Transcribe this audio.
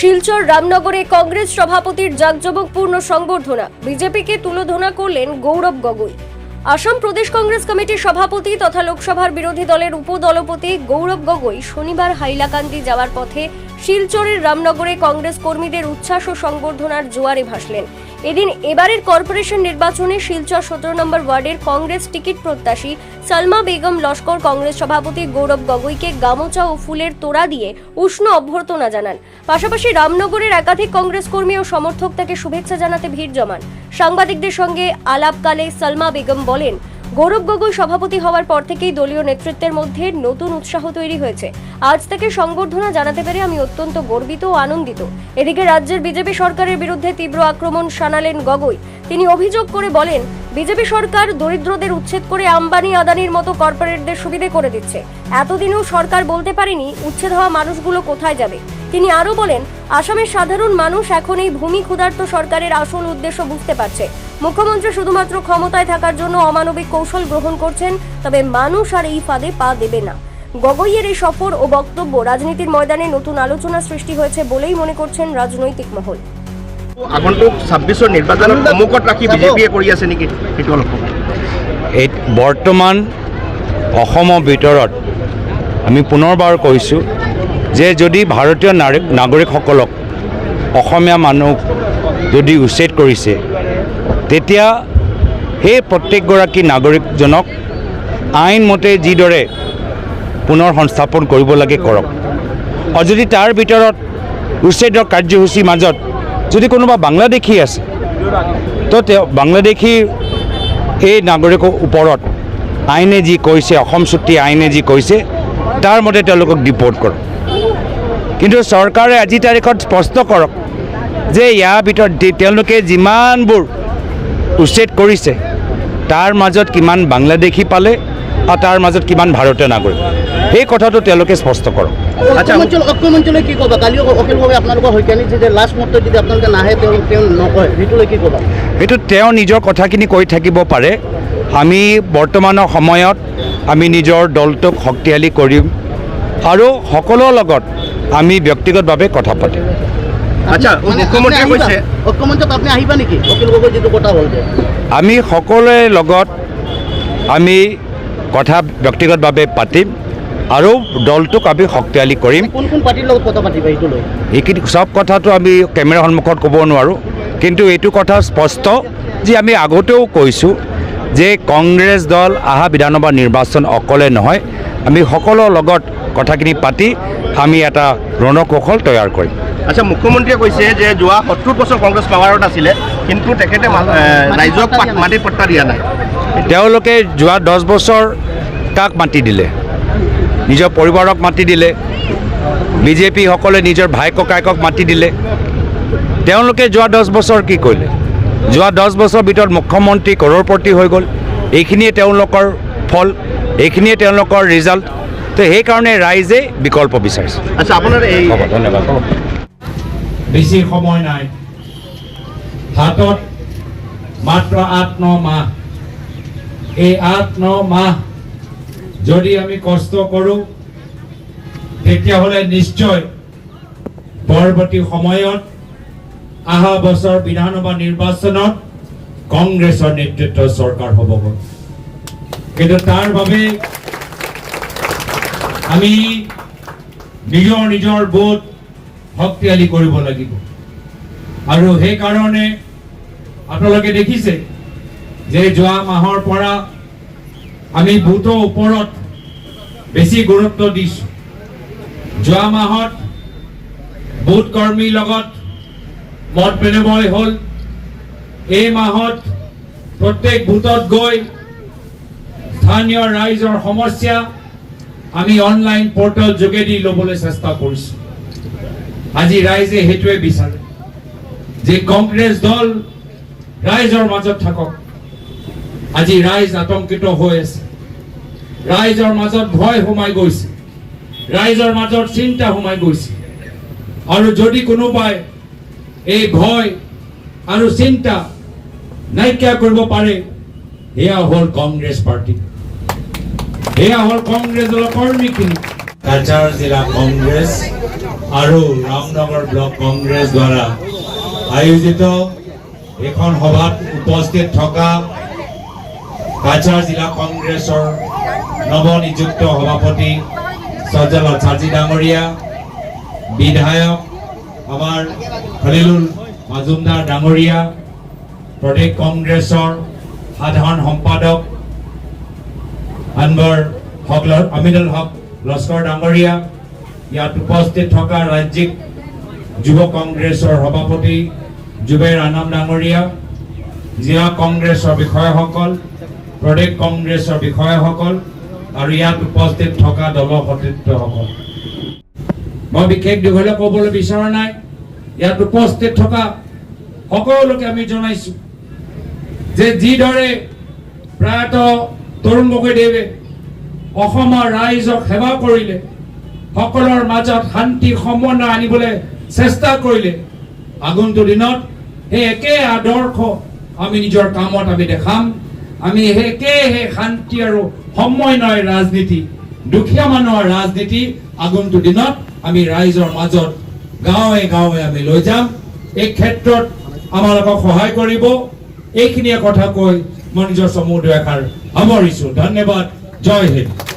শিলচর রামনগরে কংগ্রেস সভাপতির জাঁকজমকপূর্ণ সংবর্ধনা। বিজেপিকে তুলোধনা করলেন গৌরব গগৈ। আসাম প্রদেশ কংগ্রেস কমিটির সভাপতি তথা লোকসভার বিরোধী দলের উপদলপতি গৌরব গগৈ শনিবার হাইলাকান্দি যাওয়ার পথে শিলচরের রামনগরে কংগ্রেস কর্মীদের উচ্ছ্বাস ও সংবর্ধনার জোয়ারে ভাসলেন। এদিন এবারের কর্পোরেশন নির্বাচনে শিলচর সতেরো নম্বর ওয়ার্ডের কংগ্রেস টিকিট প্রত্যাশী সালমা বেগম লস্কর কংগ্রেস সভাপতি গৌরব গগৈকে গামোচা ও ফুলের তোড়া দিয়ে উষ্ণ অভ্যর্থনা জানান। পাশাপাশি রামনগরের একাধিক কংগ্রেস কর্মী ও সমর্থক তাকে শুভেচ্ছা জানাতে ভিড় জমান। সাংবাদিকদের সঙ্গে আলাপকালে সালমা বেগম বলেন গৌরব গগৈ সভাপতি হওয়ার পর থেকেই দলীয় নেতৃত্বের মধ্যে নতুন উৎসাহ তৈরি হয়েছে। আজ তাকে সংবর্ধনা জানাতে পেরে আমি অত্যন্ত গর্বিত ও আনন্দিত। এদিকে রাজ্যের বিজেপি সরকারের বিরুদ্ধে তীব্র আক্রমণ শানালেন গগৈ। তিনি অভিযোগ করে বলেন বিজেপি সরকার দরিদ্রদের উচ্ছেদ করে আম্বানি আদানির মতো কর্পোরেটদের সুবিধে করে দিচ্ছে। এতদিনেও সরকার বলতে পারেনি উচ্ছেদ হওয়া মানুষগুলো কোথায় যাবে। তিনি আরও বলেন, আসামের সাধারণ মানুষ এখন এই ভূমি ক্ষুধার্ত সরকারের আসল উদ্দেশ্য বুঝতে পারছে। মুখ্যমন্ত্রী শুধুমাত্র ক্ষমতায় থাকার জন্য অমানবিক কৌশল গ্রহণ করছেন, তবে মানুষ আর এই ফাঁদে পা দেবে না। গগৈয়ের এই সফর ও বক্তব্য রাজনীতির ময়দানে নতুন আলোচনা সৃষ্টি হয়েছে বলেই মনে করছেন রাজনৈতিক মহল। আগন্তুক ছাব্বিছৰ নিৰ্বাচনত সন্মুখত ৰাখি বিজেপিয়ে কৰি আছে নেকি সেইটো অলপ। এই বৰ্তমান অসমৰ ভিতৰত আমি পুনৰবাৰ কৈছোঁ যে যদি ভাৰতীয় নাগৰিকসকলক অসমীয়া মানুহ যদি উচ্ছেদ কৰিছে তেতিয়া সেই প্ৰত্যেকগৰাকী নাগৰিকজনক আইনমতে যিদৰে পুনৰ সংস্থাপন কৰিব লাগে কৰক আৰু যদি তাৰ ভিতৰত উচ্ছেদৰ কাৰ্যসূচীৰ মাজত যদি কোনোবা বাংলাদেশী আছে, তো তেওঁ বাংলাদেশী এই নাগৰিকৰ ওপৰত আইনে যি কৈছে, অসম চুক্তি আইনে যি কৈছে, তাৰ মতে তেওঁলোকক ডিপৰ্ট কৰক। কিন্তু চৰকাৰে আজি তাৰিখত স্পষ্ট কৰক যে ইয়াৰ ভিতৰত তেওঁলোকে যিমানবোৰ উচ্ছেদ কৰিছে, তাৰ মাজত কিমান বাংলাদেশী পালে আৰু তাৰ মাজত কিমান ভাৰতীয় নাগৰিক। সেই কথাটো তেওঁলোকে স্পষ্ট কৰক। আচ্ছা। অক্ষমঞ্চল কি ক'বা? কালিও অখিল গগৈ আপোনালোকৰ সৈতে আনিছে যে লাষ্ট মুহূৰ্তত যদি আপোনালোকে নাহে তেওঁ তেওঁ নকয়। সেইটোলৈ কি ক'বা? সেইটো তেওঁ নিজৰ কথাখিনি কৈ থাকিব পাৰে। আমি বৰ্তমানৰ সময়ত আমি নিজৰ দলটোক শক্তিশালী কৰিম আৰু সকলোৰ লগত আমি ব্যক্তিগতভাৱে কথা পাতিম। আচ্ছা আমি সকলোৰে লগত আমি কথা ব্যক্তিগতভাৱে পাতিম। আৰু দলটোক আমি শক্তিশালী কৰিম। কোন কোন পাৰ্টিৰ লগত কথা পাতিবা সেইটো লৈ? এইখিনি চব কথাটো আমি কেমেৰাৰ সন্মুখত ক'ব নোৱাৰোঁ। কিন্তু এইটো কথা স্পষ্ট যে আমি আগতেও কৈছোঁ যে কংগ্ৰেছ দল অহা বিধানসভা নিৰ্বাচন অকলে নহয় আমি সকলোৰ লগত কথাখিনি পাতি আমি এটা ৰণকৌশল তৈয়াৰ কৰিম। আচ্ছা মুখ্যমন্ত্ৰীয়ে কৈছে যে যোৱা সত্তৰ বছৰ কংগ্ৰেছ পাৱাৰত আছিলে কিন্তু তেখেতে ৰাইজক মাটিৰ পট্টা দিয়া নাই। তেওঁলোকে যোৱা দহ বছৰ কাক মাতি দিলে? নিজৰ পৰিবাৰক মাতি দিলে বিজেপিসকলে নিজৰ ভাই ককায়েকক মাতি দিলে। তেওঁলোকে যোৱা দহ বছৰ কি কৰিলে? যোৱা দহ বছৰৰ ভিতৰত মুখ্যমন্ত্ৰী কৰোৰপতি হৈ গ'ল। এইখিনিয়ে তেওঁলোকৰ ফল এইখিনিয়ে তেওঁলোকৰ ৰিজাল্ট তো সেইকাৰণে ৰাইজে বিকল্প বিচাৰিছে। আচ্ছা আপোনাৰ এই ধন্যবাদ। বেছি সময় নাই। হাতত মাত্ৰ আঠ ন মাহ। এই আঠ ন মাহ যদি আমি কষ্ট কৰোঁ, তেতিয়াহ'লে নিশ্চয় পৰৱৰ্তী সময়ত অহা বছৰ বিধানসভা নিৰ্বাচনত কংগ্ৰেছৰ নেতৃত্বৰ চৰকাৰ হ'বগৈ কিন্তু তাৰ বাবে আমি নিজৰ নিজৰ বুথ শক্তিশালী কৰিব লাগিব। আৰু সেইকাৰণে আপোনালোকে দেখিছে যে যোৱা মাহৰ পৰা আমি বুথৰ ওপৰত বেছি গুৰুত্ব দিছোঁ। যোৱা মাহত বুথ কৰ্মীৰ লগত মত বিনিময় হ'ল। এই মাহত প্ৰত্যেক বুথত গৈ স্থানীয় ৰাইজৰ সমস্যা আমি অনলাইন পৰ্টেল যোগেদি ল'বলৈ চেষ্টা কৰিছোঁ। আজি ৰাইজে সেইটোৱে বিচাৰে। যে কংগ্ৰেছ দল ৰাইজৰ মাজত থাকক। আজি ৰাইজ আতংকিত হৈ আছে। ৰাইজৰ মাজত ভয় সোমাই গৈছে। ৰাইজৰ মাজত চিন্তা সোমাই গৈছে। আৰু যদি কোনোবাই এই ভয় আৰু চিন্তা নাইকিয়া কৰিব পাৰে, সেয়া হ'ল কংগ্ৰেছ পাৰ্টি। সেয়া হ'ল কংগ্ৰেছ দলৰ কৰ্মীখিনি কাছাৰ জিলা কংগ্ৰেছ আৰু ৰামনগৰ ব্লক কংগ্ৰেছ দ্বাৰা আয়োজিত এইখন সভাত উপস্থিত থকা কাছাৰ জিলা কংগ্ৰেছৰ নৱনিযুক্ত সভাপতি সজ্জল চাৰ্জি ডাঙৰীয়া বিধায়ক আমাৰ খলিলুল মাজুমদাৰ ডাঙৰীয়া প্ৰদেশ কংগ্ৰেছৰ সাধাৰণ সম্পাদক আনবৰ হক আমিনুল হক লস্কৰ ডাঙৰীয়া ইয়াত উপস্থিত থকা ৰাজ্যিক যুৱ কংগ্ৰেছৰ সভাপতি জুবেৰ আনাম ডাঙৰীয়া জিলা কংগ্ৰেছৰ বিষয়াসকল প্ৰদেশ কংগ্ৰেছৰ বিষয়াসকল আৰু ইয়াত উপস্থিত থকা দলৰ সতীৰ্থসকল। মই বিশেষ দীঘলীয়া ক'বলৈ বিচৰা নাই। ইয়াত উপস্থিত থকা সকলোকে আমি জনাইছোঁ যে যিদৰে প্ৰয়াত তৰুণ গগৈদেৱে অসমৰ ৰাইজক সেৱা কৰিলে, সকলৰ মাজত শান্তি, সমন্বয় আনিবলৈ চেষ্টা কৰিলে, আগন্তুক দিনত সেই একে আদৰ্শ আমি নিজৰ কামত আমি দেখাম। আমি একে শান্তি আৰু সমন্বয় ৰাজনীতি, দুখীয়া মানুহৰ ৰাজনীতি, আগন্তুক দিনত আমি ৰাইজৰ মাজত গাঁৱে গাঁৱে আমি লৈ যাম। এই ক্ষেত্ৰত আমালোকক সহায় কৰিব। এইখিনিয়ে কথা কৈ মই নিজৰ চমু দুআষাৰ সামৰিছোঁ। ধন্যবাদ। জয় হিন্দ।